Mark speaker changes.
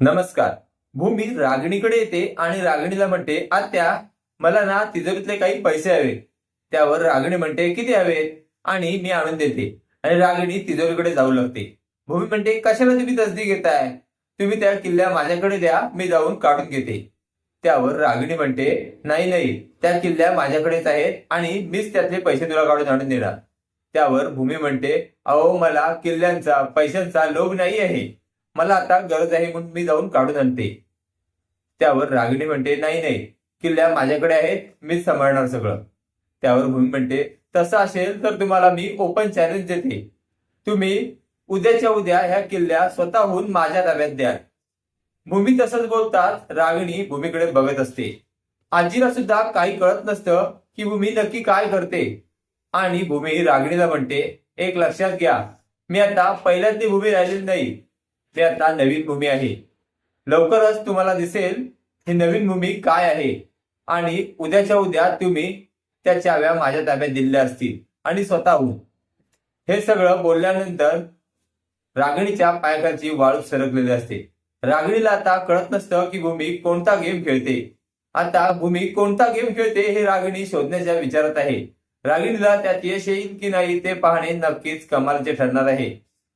Speaker 1: नमस्कार. भूमी रागणीकडे येते आणि रागणीला म्हणते आत्या मला ना तिजोरीतले काही पैसे हवे. त्यावर रागणी म्हणते किती हवेत आणि मी आणून देते. आणि रागणी तिजोरीकडे जाऊ लागते. भूमी म्हणते कशाला तुम्ही तसदी घेताय? तुम्ही त्या किल्ल्या माझ्याकडे द्या मी जाऊन काढून घेते. त्यावर रागणी म्हणते नाही नाही त्या किल्ल्या माझ्याकडेच आहेत आणि मीच त्यातले पैसे तुला काढून आणून देणार. त्यावर भूमी म्हणते अहो मला किल्ल्यांचा पैशांचा लोभ नाही आहे. मला आता गरज आहे म्हणून मी जाऊन काढून आणते. त्यावर रागिणी म्हणते नाही नाही किल्ल्या माझ्याकडे आहेत मीच सांभाळणार सगळं. त्यावर भूमी म्हणते तसं असेल तर तुम्हाला मी ओपन चॅलेंज देते. तुम्ही उद्याच्या उद्या ह्या किल्ल्या स्वतःहून माझ्या ताब्यात द्या भूमी तसंच बोलतात रागिणी भूमीकडे बघत असते. आजीला सुद्धा काही कळत नसतं की भूमी नक्की काय करते. आणि भूमी रागिणीला म्हणते एक लक्षात घ्या मी आता पहिल्यांदा भूमी राहिलेली नाही. ते आता नवीन भूमी आहे. लवकरच तुम्हाला दिसेल ही नवीन भूमी काय आहे. आणि उद्याच्या उद्या तुम्ही त्या चाव्या माझ्या ताब्यात दिलेल्या असतील. आणि स्वतःहून. हे सगळं बोलल्यानंतर रागणीच्या पायकाची वाळू सरकलेली असते. रागणीला आता कळत नसतं की भूमी कोणता गेम खेळते. आता भूमी कोणता गेम खेळते हे रागिणी शोधण्याच्या विचारात आहे. रागिणीला त्यात यश येईल की नाही ते पाहणे नक्कीच कमालचे ठरणार आहे.